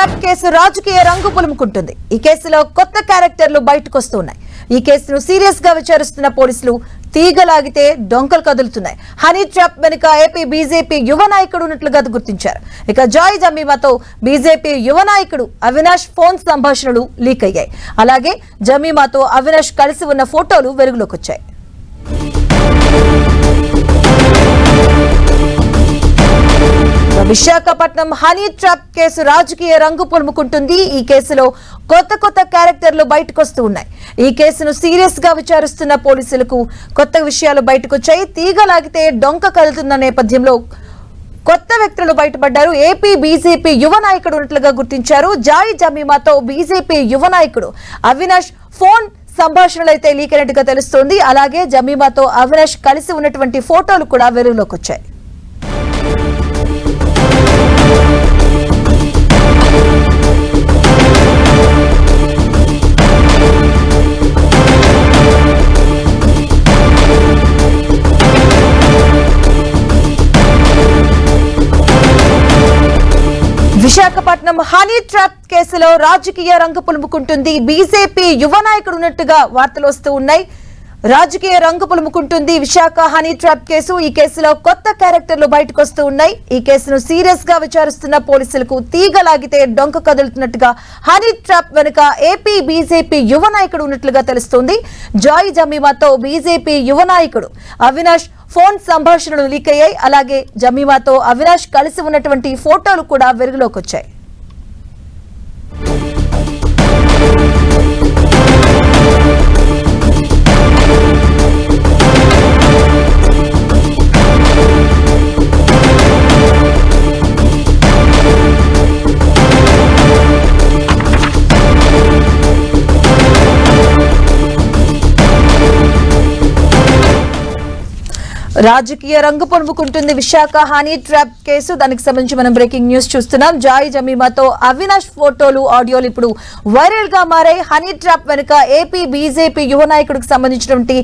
Trap case రాజకీయ రంగు పులుముకుంటుంది. ఈ కేసులో కొత్త క్యారెక్టర్లు బయటకు వస్తున్నాయి ఈ కేసును సీరియస్గా విచారిస్తున్న పోలీసులు తీగలాగితే డొంకలు కదులుతున్నాయి. హనీ ట్రాప్ వెనుక ఏపీ బీజేపీ యువ నాయకుడు ఉన్నట్లుగా గుర్తించారు. ఇక జాయ్ జమీమాతో బీజేపీ యువ నాయకుడు అవినాష్ ఫోన్ సంభాషణలు లీక్ అయ్యాయి. అలాగే జమీమాతో అవినాష్ కలిసి ఉన్న ఫోటోలు వెలుగులోకి వచ్చాయి. విశాఖపట్నం హనీ ట్రాప్ కేసు రాజకీయ రంగు పులుముకుంటుంది. ఈ కేసులో కొత్త కొత్త క్యారెక్టర్లు బయటకొస్తూ ఉన్నాయి. ఈ కేసును సీరియస్గా విచారిస్తున్న పోలీసులకు కొత్త విషయాలు బయటకొచ్చాయి. తీగలాగితే డొంక కలుతున్న నేపథ్యంలో కొత్త వ్యక్తులు బయటపడ్డారు. ఏపీ బీజేపీ యువ నాయకుడు ఉన్నట్లుగా గుర్తించారు. జాయి జమీమాతో బీజేపీ యువ నాయకుడు అవినాష్ ఫోన్ సంభాషణలు అయితే లీక్ అయినట్టుగా తెలుస్తోంది. అలాగే జమీమాతో అవినాష్ కలిసి ఉన్నటువంటి ఫోటోలు కూడా వెలుగులోకి వచ్చాయి. విశాఖపట్నం హనీ ట్రాప్ కేసులో రాజకీయ రంగు పులుముకుంటుంది. బీజేపీ యువ నాయకుడు ఉన్నట్టుగా వార్తలు వస్తూ ఉన్నాయి. రాజకీయ రంగు పులుముకుంటుంది విశాఖ హనీ ట్రాప్ కేసు. ఈ కేసులో కొత్త క్యారెక్టర్లు బయటకు వస్తూ ఉన్నాయి. ఈ కేసును సీరియస్గా విచారిస్తున్న పోలీసులకు తీగలాగితే డొంక కదులుతున్నట్టుగా హనీ ట్రాప్ వెనుక ఏపీ బీజేపీ యువ నాయకుడు ఉన్నట్లుగా తెలుస్తోంది. జాయ్ జమీమాతో బీజేపీ యువ నాయకుడు అవినాష్ ఫోన్ సంభాషణలు లీక్ అయ్యాయి. అలాగే జమీమాతో అవినాష్ కలిసి ఉన్నటువంటి ఫోటోలు కూడా వెలుగులోకి వచ్చాయి. రాజకీయ రంగు పొనుకుంటుంది విశాఖ హనీ ట్రాప్ కేసు. దానికి సంబంధించి మనం బ్రేకింగ్ న్యూస్ చూస్తున్నాం. జాయి జమీమాతో అవినాష్ ఫోటోలు ఆడియోలు ఇప్పుడు వైరల్గా మారాయి. హనీ ట్రాప్ వెనుక ఏపీ బీజేపీ యువ నాయకుడికి సంబంధించినటువంటి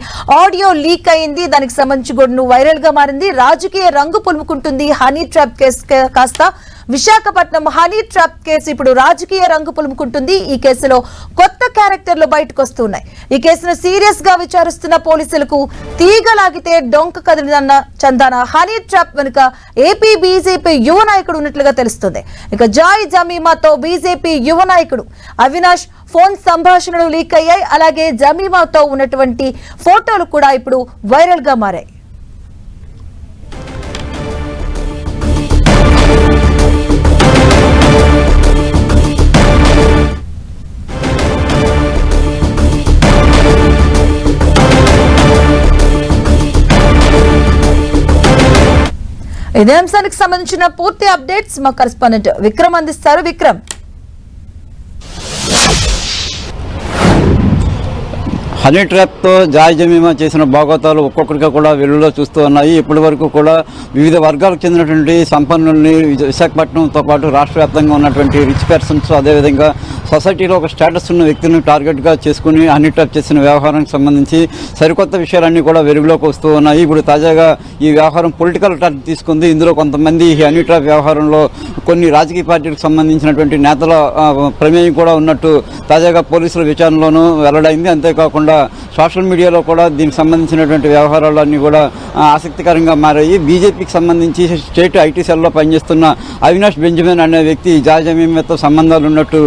ఆడియో లీక్ అయింది. దానికి సంబంధించి కూడా వైరల్గా మారింది. రాజకీయ రంగు పులుముకుంటుంది హనీ ట్రాప్ కేసు కాస్త విశాఖపట్నం హనీ ట్రాప్ కేసు ఇప్పుడు రాజకీయ రంగు పులుముకుంటుంది. ఈ కేసులో కొత్త క్యారెక్టర్లు బయటకు వస్తున్నాయి. ఈ కేసును సీరియస్గా విచారిస్తున్న పోలీసులకు తీగలాగితే డొంక కదిలిదన్న చందాన హనీ ట్రాప్ వెనుక ఏపీ బీజేపీ యువ నాయకుడు ఉన్నట్లుగా తెలుస్తుంది. ఇక జాయ్ జమీమాతో బీజేపీ యువ నాయకుడు అవినాష్ ఫోన్ సంభాషణలు లీక్ అయ్యాయి. అలాగే జమీమాతో ఉన్నటువంటి ఫోటోలు కూడా ఇప్పుడు వైరల్గా మారాయి. ఇదే అంశానికి సంబంధించిన పూర్తి అప్డేట్స్ మా కరెస్పాండెంట్ విక్రమ్ అందిస్తారు. విక్రమ్. హనీ ట్రాప్తో జాయ్ బీమా చేసిన భాగోతాలు ఒక్కొక్కరిగా కూడా వెలుగులో చూస్తూ ఉన్నాయి. ఇప్పటి వరకు కూడా వివిధ వర్గాలకు చెందినటువంటి సంపన్నుల్ని విశాఖపట్నంతో పాటు రాష్ట్ర వ్యాప్తంగా ఉన్నటువంటి రిచ్ పర్సన్స్ అదేవిధంగా సొసైటీలో ఒక స్టేటస్ ఉన్న వ్యక్తులను టార్గెట్గా చేసుకుని హనీ చేసిన వ్యవహారానికి సంబంధించి సరికొత్త విషయాలన్నీ కూడా వెలుగులోకి వస్తూ ఉన్నాయి. ఇప్పుడు తాజాగా ఈ వ్యవహారం పొలిటికల్ టర్న్ తీసుకుంది. ఇందులో కొంతమంది ఈ హనీ వ్యవహారంలో కొన్ని రాజకీయ పార్టీలకు సంబంధించినటువంటి నేతల ప్రమేయం కూడా ఉన్నట్టు తాజాగా పోలీసుల విచారణలోనూ వెల్లడైంది. అంతేకాకుండా సోషల్ మీడియాలో కూడా దీనికి సంబంధించినటువంటి వ్యవహారాలన్నీ కూడా ఆసక్తికరంగా మారాయి. బీజేపీకి సంబంధించి స్టేట్ ఐటీ సెల్లో పనిచేస్తున్న అవినాష్ బెంజమిన్ అనే వ్యక్తి జాజమీమతో సంబంధాలు ఉన్నట్టు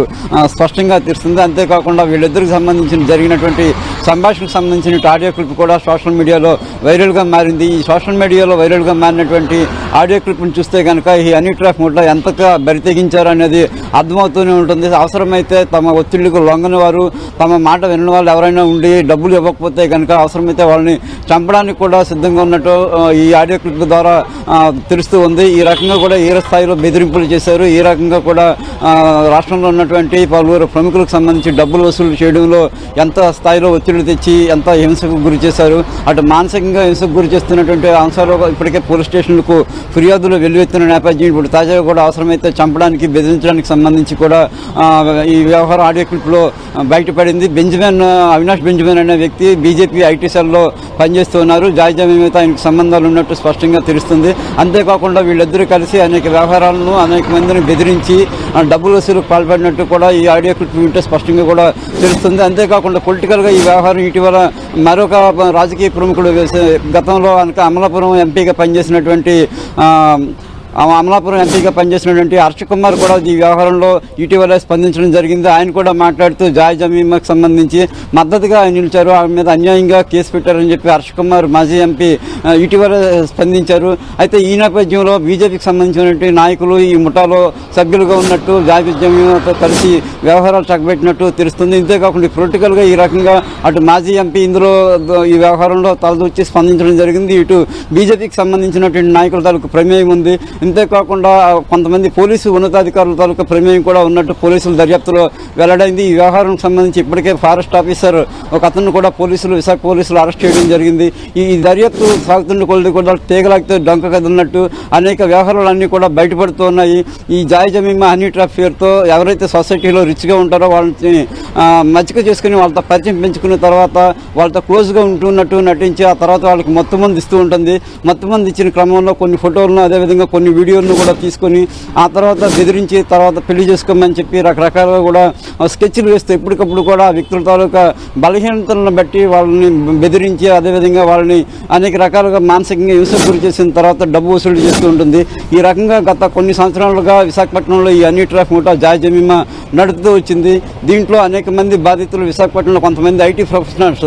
స్పష్టంగా తెలుస్తుంది. అంతేకాకుండా వీళ్ళిద్దరికి సంబంధించిన జరిగినటువంటి సంభాషణకు సంబంధించిన ఆడియో క్లిప్ కూడా సోషల్ మీడియాలో వైరల్గా మారింది. ఈ సోషల్ మీడియాలో వైరల్గా మారినటువంటి ఆడియో క్లిప్ను చూస్తే కనుక ఈ హనీ ట్రాఫ్ ముడ్లో ఎంతగా బరితెగించారు అనేది అర్థమవుతూనే ఉంటుంది. అవసరమైతే తమ ఒత్తిళ్ళకు లొంగని వారు తమ మాట వినని వాళ్ళు ఎవరైనా ఉండి డబ్బులు ఇవ్వకపోతే కనుక అవసరమైతే వాళ్ళని చంపడానికి కూడా సిద్ధంగా ఉన్నట్టు ఈ ఆడియో క్లిప్ ద్వారా తెలుస్తూ ఉంది. ఈ రకంగా కూడా ఏ స్థాయిలో బెదిరింపులు చేశారు? ఈ రకంగా కూడా రాష్ట్రంలో ఉన్నటువంటి పలువురు ప్రముఖులకు సంబంధించి డబ్బులు వసూలు చేయడంలో ఎంత స్థాయిలో ఒత్తిడి తెచ్చి ఎంత హింసకు గురి చేశారు అటు మానసికంగా హింసకు గురి చేస్తున్నటువంటి అంశాలు ఇప్పటికే పోలీస్ స్టేషన్లకు ఫిర్యాదులు వెల్లువెత్తిన నేపథ్యం ఇప్పుడు తాజాగా కూడా అవసరమైతే చంపడానికి బెదిరించడానికి సంబంధించి కూడా ఈ వ్యవహారం ఆడియో క్లిప్లో బయటపడింది. బెంజమిన్ అవినాష్ బెంజమిన్ అనే వ్యక్తి బీజేపీ ఐటీ సెల్లో పనిచేస్తూ ఉన్నారు. జాయిజామీతో ఆయనకు సంబంధాలు ఉన్నట్టు స్పష్టంగా తెలుస్తుంది. అంతేకాకుండా వీళ్ళిద్దరూ కలిసి అనేక వ్యవహారాలను అనేక మందిని బెదిరించి డబ్బులు వసూలు పాల్పడినట్టు కూడా ఈ ఆడియో క్లిప్ వింటే స్పష్టంగా కూడా తెలుస్తుంది. అంతేకాకుండా పొలిటికల్గా ఈ వ్యవహారం ఇటీవల మరొక రాజకీయ ప్రముఖుడు గతంలో అనక అమలాపురం ఎంపీగా పనిచేసినటువంటి ఆ, అమలాపురం ఎంపీగా పనిచేసినటువంటి హర్ష కుమార్ కూడా ఈ వ్యవహారంలో ఇటీవల స్పందించడం జరిగింది. ఆయన కూడా మాట్లాడుతూ జాయ్ జమీమాకు సంబంధించి మద్దతుగా నిలిచారు. ఆమె మీద అన్యాయంగా కేసు పెట్టారని చెప్పి హర్ష కుమార్ మాజీ ఎంపీ ఇటీవల స్పందించారు. అయితే ఈ నేపథ్యంలో బీజేపీకి సంబంధించినటువంటి నాయకులు ఈ ముఠాలో సభ్యులుగా ఉన్నట్టు జాయ్ జమీమాతో కలిసి వ్యవహారాలు చక్కబెట్టినట్టు తెలుస్తుంది. ఇంతేకాకుండా పొలిటికల్గా ఈ రకంగా అటు మాజీ ఎంపీ ఇందులో ఈ వ్యవహారంలో తలదూచి స్పందించడం జరిగింది. ఇటు బీజేపీకి సంబంధించినటువంటి నాయకుల తాలూకు ప్రమేయం ఉంది. ఇంతేకాకుండా కొంతమంది పోలీసు ఉన్నతాధికారుల తాలూకా ప్రమేయం కూడా ఉన్నట్టు పోలీసుల దర్యాప్తులో వెల్లడైంది. ఈ వ్యవహారానికి సంబంధించి ఇప్పటికే ఫారెస్ట్ ఆఫీసర్ ఒక అతను కూడా పోలీసులు విశాఖ పోలీసులు అరెస్ట్ చేయడం జరిగింది. ఈ దర్యాప్తు సాగుతున్న కొలది కూడా తీగలాగితే డొంక కదున్నట్టు అనేక వ్యవహారాలన్నీ కూడా బయటపడుతున్నాయి. ఈ జాయ్ జమీమా హనీ ట్రాప్ పేరుతో ఎవరైతే సొసైటీలో రిచ్గా ఉంటారో వాళ్ళని మచ్చిక చేసుకుని వాళ్ళతో పరిచయం పెంచుకున్న తర్వాత వాళ్ళతో క్లోజ్గా ఉంటున్నట్టు నటించి ఆ తర్వాత వాళ్ళకి మొత్తం మంది ఇస్తూ ఉంటుంది. మొత్తం మంది ఇచ్చిన క్రమంలో కొన్ని ఫోటోలను అదేవిధంగా కొన్ని వీడియోలను కూడా తీసుకొని ఆ తర్వాత బెదిరించి తర్వాత పెళ్ళి చేసుకోమని చెప్పి రకరకాలుగా కూడా స్కెచ్లు వేస్తూ ఎప్పటికప్పుడు కూడా వ్యక్తుల తాలూకా బలహీనతలను బట్టి వాళ్ళని బెదిరించి అదేవిధంగా వాళ్ళని అనేక రకాలుగా మానసికంగా హింసకు గురి చేసిన తర్వాత డబ్బు వసూలు చేస్తూ ఉంటుంది. ఈ రకంగా గత కొన్ని సంవత్సరాలుగా విశాఖపట్నంలో ఈ అన్ని ట్రాఫ్ ముఠా జాయ్ నడుపుతూ వచ్చింది. దీంట్లో అనేక మంది బాధితులు విశాఖపట్నంలో కొంతమంది ఐటీ ప్రొఫెషనల్స్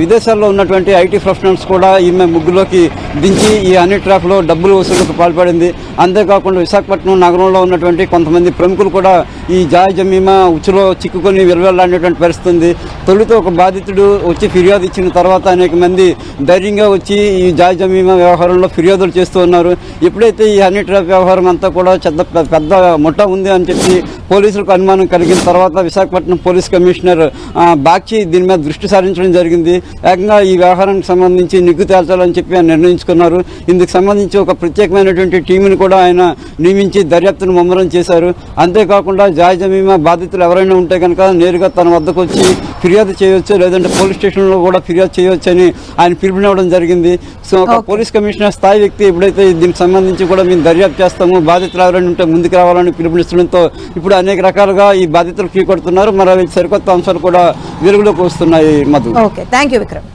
విదేశాల్లో ఉన్నటువంటి ఐటీ ప్రొఫెషనల్స్ కూడా ఈమె ముగ్గులోకి దించి ఈ అన్ని ట్రాఫ్లో డబ్బులు వసూలుకు పాల్పడింది. అంతేకాకుండా విశాఖపట్నం నగరంలో ఉన్నటువంటి కొంతమంది ప్రముఖులు కూడా ఈ జాయ్ జమీమా ఉచ్చులో చిక్కుకొని విలువెళ్ళాడేటువంటి పరిస్థితి ఉంది తొలుత ఒక బాధితుడు వచ్చి ఫిర్యాదు ఇచ్చిన తర్వాత అనేక మంది ధైర్యంగా వచ్చి ఈ జాయ్ జమీమా వ్యవహారంలో ఫిర్యాదులు చేస్తూ ఉన్నారు. ఎప్పుడైతే ఈ హనీ ట్రాప్ వ్యవహారం అంతా కూడా పెద్ద పెద్ద ముఠ ఉంది అని చెప్పి పోలీసులకు అనుమానం కలిగిన తర్వాత విశాఖపట్నం పోలీస్ కమిషనర్ ఆ, బాక్షి దీని మీద దృష్టి సారించడం జరిగింది. ఏకంగా ఈ వ్యవహారానికి సంబంధించి నిగ్గు తేల్చాలని చెప్పి నిర్ణయించుకున్నారు. ఇందుకు సంబంధించి ఒక ప్రత్యేకమైనటువంటి టీంని కూడా ఆయన నియమించి దర్యాప్తును ముమ్మరం చేశారు. అంతేకాకుండా జాయ్ జమీమా బాధితులు ఎవరైనా ఉంటే కనుక నేరుగా తన వద్దకు వచ్చి ఫిర్యాదు చేయవచ్చు లేదంటే పోలీస్ స్టేషన్లో కూడా ఫిర్యాదు చేయవచ్చు అని ఆయన పిలుపునివ్వడం జరిగింది. సో ఒక. పోలీస్ కమిషనర్ స్థాయి వ్యక్తి ఎప్పుడైతే దీనికి సంబంధించి కూడా మేము దర్యాప్తు చేస్తాము బాధితులు ఎవరైనా ఉంటే ముందుకు రావాలని పిలుపునిస్తుండడంతో ఇప్పుడు అనేక రకాలుగా ఈ బాధితులు కొడుతున్నారు. మరి సరికొత్త అంశాలు కూడా వెలుగులోకి వస్తున్నాయి Madhu. Okay. Thank you Vikram.